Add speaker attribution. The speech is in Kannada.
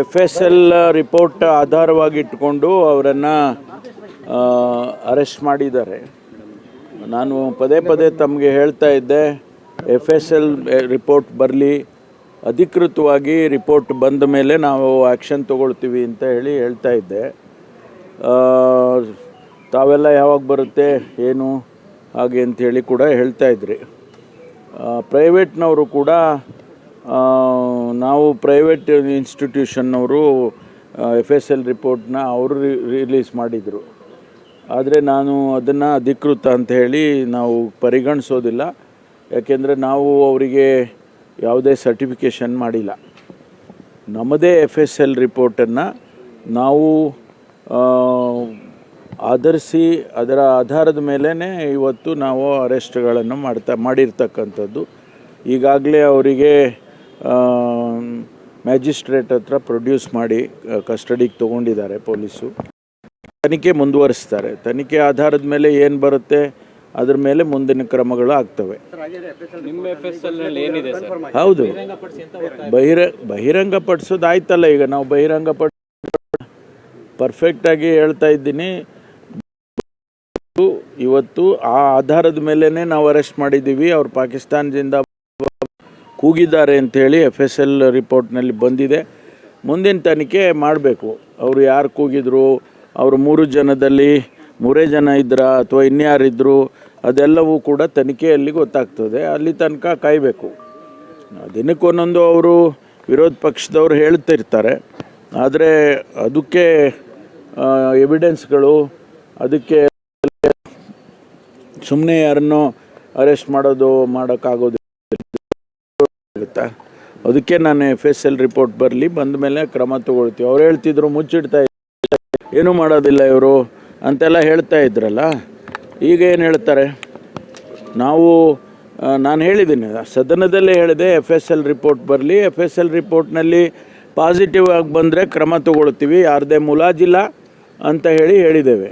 Speaker 1: ಎಫ್ ಎಸ್ ಎಲ್ ರಿಪೋರ್ಟ್ ಆಧಾರವಾಗಿ ಇಟ್ಕೊಂಡು ಅವರನ್ನು ಅರೆಸ್ಟ್ ಮಾಡಿದ್ದಾರೆ. ನಾನು ಪದೇ ಪದೇ ತಮಗೆ ಹೇಳ್ತಾ ಇದ್ದೆ ಎಫ್ ಎಸ್ ಎಲ್ ರಿಪೋರ್ಟ್ ಬರಲಿ, ಅಧಿಕೃತವಾಗಿ ರಿಪೋರ್ಟ್ ಬಂದ ಮೇಲೆ ನಾವು ಆ್ಯಕ್ಷನ್ ತಗೊಳ್ತೀವಿ ಅಂತ ಹೇಳಿ ಹೇಳ್ತಾ ಇದ್ದೆ. ತಾವೆಲ್ಲ ಯಾವಾಗ ಬರುತ್ತೆ, ಏನು, ಹಾಗೆ ಅಂಥೇಳಿ ಕೂಡ ಹೇಳ್ತಾ ಇದ್ರಿ. ಪ್ರೈವೇಟ್ನವರು ಕೂಡ ನಾವು ಪ್ರೈವೇಟ್ ಇನ್ಸ್ಟಿಟ್ಯೂಷನ್ನವರು ಎಫ್ ಎಸ್ ಎಲ್ ರಿಪೋರ್ಟ್ನ ಅವರು ರಿಲೀಸ್ ಮಾಡಿದರು. ಆದರೆ ನಾನು ಅದನ್ನು ಅಧಿಕೃತ ಅಂತ ಹೇಳಿ ನಾವು ಪರಿಗಣಿಸೋದಿಲ್ಲ. ಯಾಕೆಂದರೆ ನಾವು ಅವರಿಗೆ ಯಾವುದೇ ಸರ್ಟಿಫಿಕೇಷನ್ ಮಾಡಿಲ್ಲ. ನಮ್ಮದೇ ಎಫ್ ಎಸ್ ಎಲ್ ರಿಪೋರ್ಟನ್ನು ನಾವು ಆಧರಿಸಿ ಅದರ ಆಧಾರದ ಮೇಲೇ ಇವತ್ತು ನಾವು ಅರೆಸ್ಟ್ಗಳನ್ನು ಮಾಡ್ತಾ, ಮಾಡಿರ್ತಕ್ಕಂಥದ್ದು. ಈಗಾಗಲೇ ಅವರಿಗೆ ಮ್ಯಾಜಿಸ್ಟ್ರೇಟ್ ಹತ್ರ ಪ್ರೊಡ್ಯೂಸ್ ಮಾಡಿ ಕಸ್ಟಡಿಗೆ ತೊಗೊಂಡಿದ್ದಾರೆ ಪೊಲೀಸು. ತನಿಖೆ ಮುಂದುವರಿಸ್ತಾರೆ. ತನಿಖೆ ಆಧಾರದ ಮೇಲೆ ಏನು ಬರುತ್ತೆ ಅದ್ರ ಮೇಲೆ ಮುಂದಿನ ಕ್ರಮಗಳು ಆಗ್ತವೆ. ಹೌದು. ಬಹಿರ ಬಹಿರಂಗಪಡಿಸೋದು ಆಯ್ತಲ್ಲ ಈಗ. ನಾವು ಬಹಿರಂಗಪಡಿಸ ಪರ್ಫೆಕ್ಟಾಗಿ ಹೇಳ್ತಾ ಇದ್ದೀನಿ. ಇವತ್ತು ಆ ಆಧಾರದ ಮೇಲೇ ನಾವು ಅರೆಸ್ಟ್ ಮಾಡಿದ್ದೀವಿ. ಅವ್ರು ಪಾಕಿಸ್ತಾನದಿಂದ ಕೂಗಿದ್ದಾರೆ ಅಂಥೇಳಿ ಎಫ್ ಎಸ್ ಎಲ್ ರಿಪೋರ್ಟ್ನಲ್ಲಿ ಬಂದಿದೆ. ಮುಂದಿನ ತನಿಖೆ ಮಾಡಬೇಕು. ಅವರು ಯಾರು ಕೂಗಿದ್ರು, ಅವರು ಮೂರು ಜನದಲ್ಲಿ ಮೂರೇ ಜನ ಇದ್ರಾ ಅಥವಾ ಇನ್ಯಾರಿದ್ರು, ಅದೆಲ್ಲವೂ ಕೂಡ ತನಿಖೆಯಲ್ಲಿ ಗೊತ್ತಾಗ್ತದೆ. ಅಲ್ಲಿ ತನಕ ಕಾಯಬೇಕು. ದಿನಕ್ಕೊಂದೊಂದು ಅವರು ವಿರೋಧ ಪಕ್ಷದವ್ರು ಹೇಳ್ತಿರ್ತಾರೆ ಆದರೆ ಅದಕ್ಕೆ ಎವಿಡೆನ್ಸ್ಗಳು ಅದಕ್ಕೆ ಸುಮ್ಮನೆ ಯಾರನ್ನೋ ಅರೆಸ್ಟ್ ಮಾಡೋದು ಮಾಡೋಕ್ಕಾಗೋದು ಅದಕ್ಕೆ ನಾನು ಎಫ್ ಎಸ್ ಎಲ್ ರಿಪೋರ್ಟ್ ಬರಲಿ ಬಂದ ಮೇಲೆ ಕ್ರಮ ತಗೊಳ್ತೀವಿ. ಅವ್ರು ಹೇಳ್ತಿದ್ರು, ಮುಚ್ಚಿಡ್ತಾ ಏನೂ ಮಾಡೋದಿಲ್ಲ ಇವರು ಅಂತೆಲ್ಲ ಹೇಳ್ತಾ ಇದ್ರಲ್ಲ? ಈಗ ಏನು ಹೇಳ್ತಾರೆ? ನಾವು ನಾನು ಹೇಳಿದ್ದೀನಿ ಸದನದಲ್ಲೇ ಹೇಳಿದೆ ಎಫ್ ಎಸ್ ಎಲ್ ರಿಪೋರ್ಟ್ ಬರಲಿ. ಎಫ್ ಎಸ್ ಎಲ್ ರಿಪೋರ್ಟ್ನಲ್ಲಿ ಪಾಸಿಟಿವ್ ಆಗಿ ಬಂದರೆ ಕ್ರಮ ತಗೊಳ್ತೀವಿ. ಯಾರದೇ ಮುಲಾಜಿಲ್ಲ ಅಂತ ಹೇಳಿ ಹೇಳಿದ್ದೇವೆ.